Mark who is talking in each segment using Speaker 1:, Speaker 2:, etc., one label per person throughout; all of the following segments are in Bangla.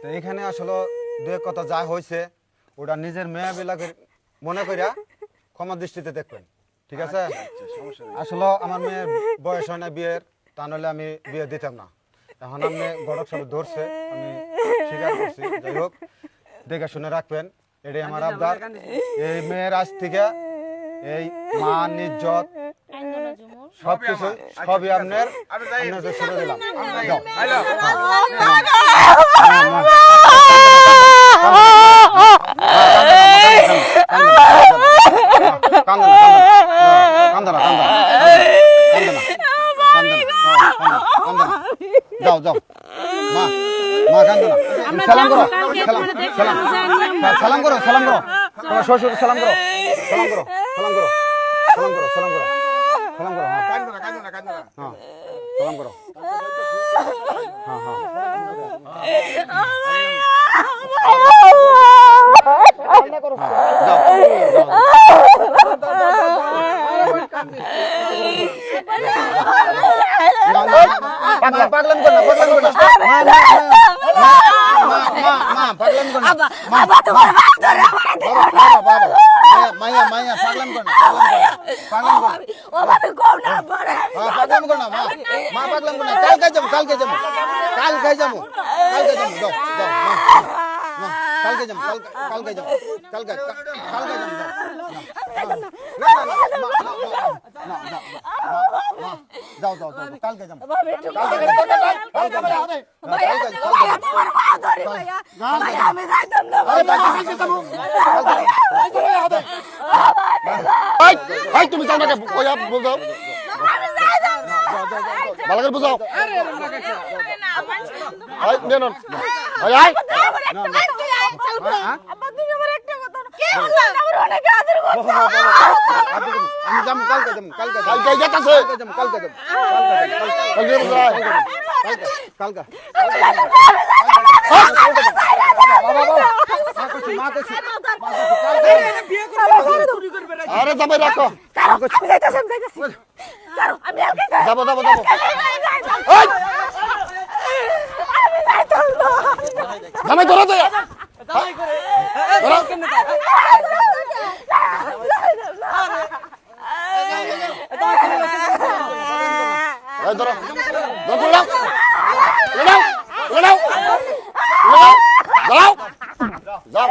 Speaker 1: তো এখানে আসলে দু এক কথা যা হয়েছে ওটা নিজের মেয়ে বিলাকে মনে করিয়া ক্ষমা দৃষ্টিতে দেখবেন। ঠিক আছে? আসলে আমার মেয়ের বয়স হয় না বিয়ের তা নাহলে আমি বিয়ে দিতাম না। এখন আমি গড়ক সব ধরছে আমি স্বীকার করছি। যাই হোক দেখে শুনে রাখবেন এটাই আমার আবদার। এই মেয়ের আজ থেকে এই মান ইজ্জত সব কিছু সবই আপনার দিলাম যাও। মা মা কান্দো না সালাম করো সালাম সালাম সালাম করো সালাম করো তোমার শ্বশুর সালাম করো সালাম করো সালাম করো সালাম করো সালাম করো হ্যাঁ হ্যাঁ সালাম করো। হ্যাঁ হ্যাঁ যাও পাগলাম। পাগলাম না পাগলাম করো না। মা পাগলাম কর না মা বাবা কালকে যাবো কালকে যাবো কালকে যাবো কালকে যাবো যাও যাও মা মা কালকে যাবো কালকে কালকে যাবো কালকে কালকে যাবো যাও না না না না না না মা যাও যাও যাও কালকে যাবো
Speaker 2: ভাই ভাই তুমি যাও না কে ওয়া বুঝাও ভালো করে বুঝাও ভাই নে না ভাই আই
Speaker 1: আমি যাব কালকে যাব কালকে যাব
Speaker 2: কালকে যেতেছে
Speaker 1: কালকে যাব কালকে যাব কালকে যাব
Speaker 2: কালকে বুঝাই
Speaker 1: কালকে কালকে বাবা বাবা মা কইছি মা কইছি
Speaker 2: আরে যাবে রাখো যাব যাব যাব জামাই ধরো তো ধরো ধরো লাও লাও যাও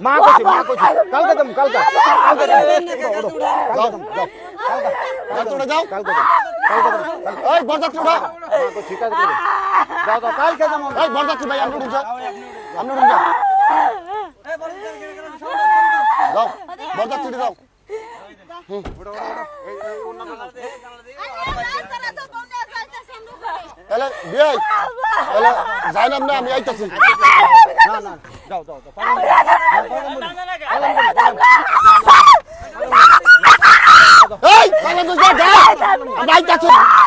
Speaker 1: মা কালকে কালকে কালকে যাব
Speaker 2: যাও এই বরযাত্রী উঠা
Speaker 1: মা কইছি কালকে যাব
Speaker 2: এই বরযাত্রী ভাই আপনি উঠুন যাও আপনি উঠুন যাও যাও বরযাত্রী যাও তাহলে বিয়াই তাহলে যাইলাম না আমি আইতাছি
Speaker 1: না না যাও যাও যাও
Speaker 2: এই তাহলে